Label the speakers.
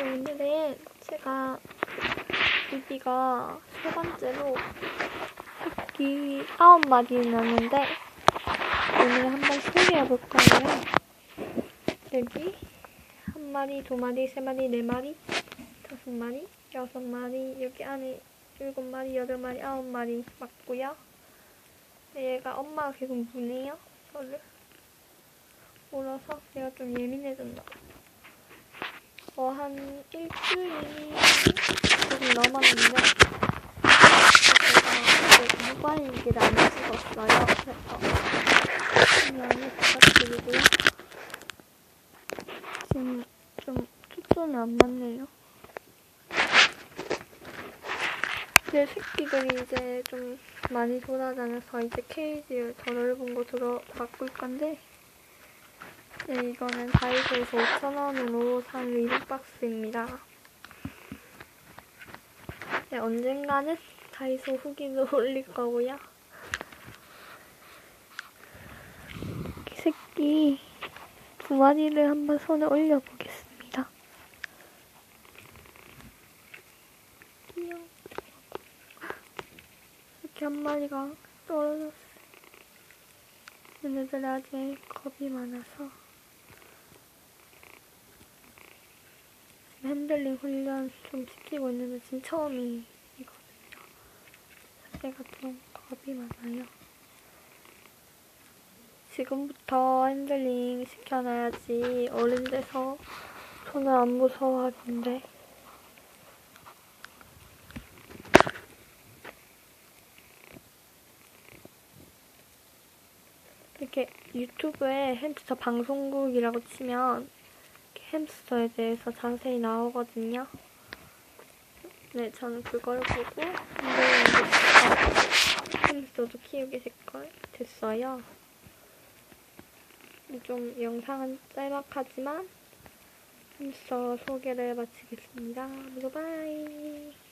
Speaker 1: 오늘은 제가 비비가 세 번째로 토끼 아홉 마리 낳는데 오늘 한번 소개해볼 거예요. 여기 한 마리, 두 마리, 세 마리, 네 마리, 다섯 마리, 여섯 마리, 여기 안에 일곱 마리, 여덟 마리, 아홉 마리 맞고요. 얘가 엄마가 계속 무네요. 저를. 물어서 얘가 좀 예민해졌나 봐. 어, 한 일주일이 조금 넘었는데 제가 무관일기를 안 찍었어요. 그래서 양해 부탁드리고요. 지금 좀 초점이 안 맞네요. 제 새끼들이 이제 좀 많이 돌아다녀서 이제 케이지를 더 넓은 거 들어 바꿀 건데 네, 이거는 다이소에서 5,000원으로 산 리믹박스입니다. 네, 언젠가는 다이소 후기도 올릴 거고요. 이 새끼 두 마리를 한번 손에 올려보겠습니다. 귀여워. 이렇게 한 마리가 떨어졌어요. 얘네들 아직 겁이 많아서 핸들링 훈련 좀 시키고 있는데 지금 처음이거든요. 제가 좀 겁이 많아요. 지금부터 핸들링 시켜놔야지 어른 돼서 손을 안 무서워하던데. 이렇게 유튜브에 햄스터 방송국이라고 치면 햄스터에 대해서 자세히 나오거든요. 네, 저는 그걸 보고 햄스터도 키우게 됐어요. 좀 영상은 짤막하지만 햄스터 소개를 마치겠습니다. 모두 바이.